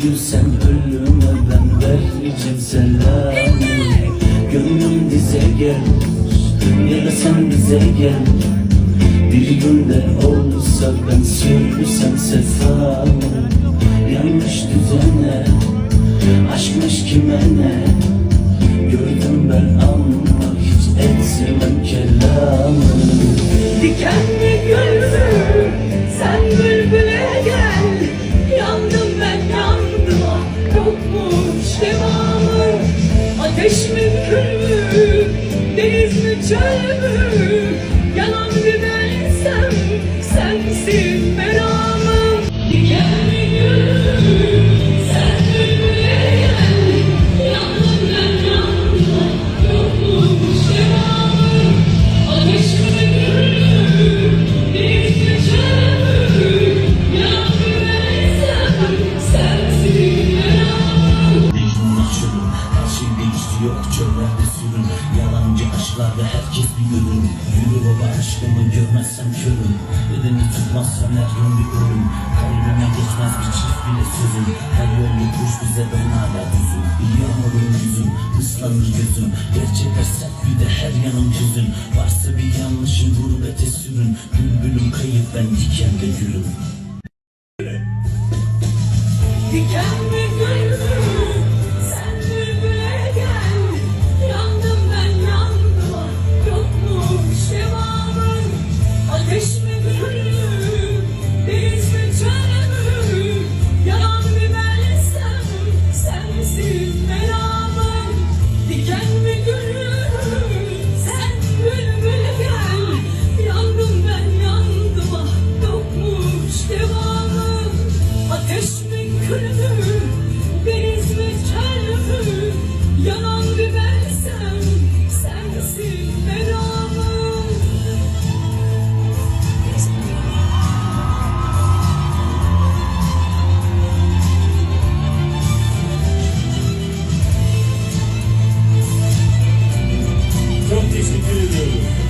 Bir gün sen ölüme ben vereceğim selamı. Gönlüm dize gelmiş Ya sen bize gel. Bir günde olsa ben sürsem sefamı. Yanlış düzene Aşkmış kime ne Gördüm ben ama hiç etmem kelamı. Dikenli Ateş mi kül mü deniz mi çöl mü yok çöllerde sürün. Yalancı aşklarda herkes bir ürün Yürü baba aşkımı görmezsem körüm. Bedeni tutmazsam her gün bir ölüm. Kalbime geçmez bir çift bile sözüm. Her yol yokuş bize ben hala düzüm Yağmurun yüzüm? Islanır gözüm. Gerçekler sert bir de her yanım çözüm Varsa bir yanlışım gurbete sürün. Bülbülüm kayıp ben dikende gülüm. Diken mi desse.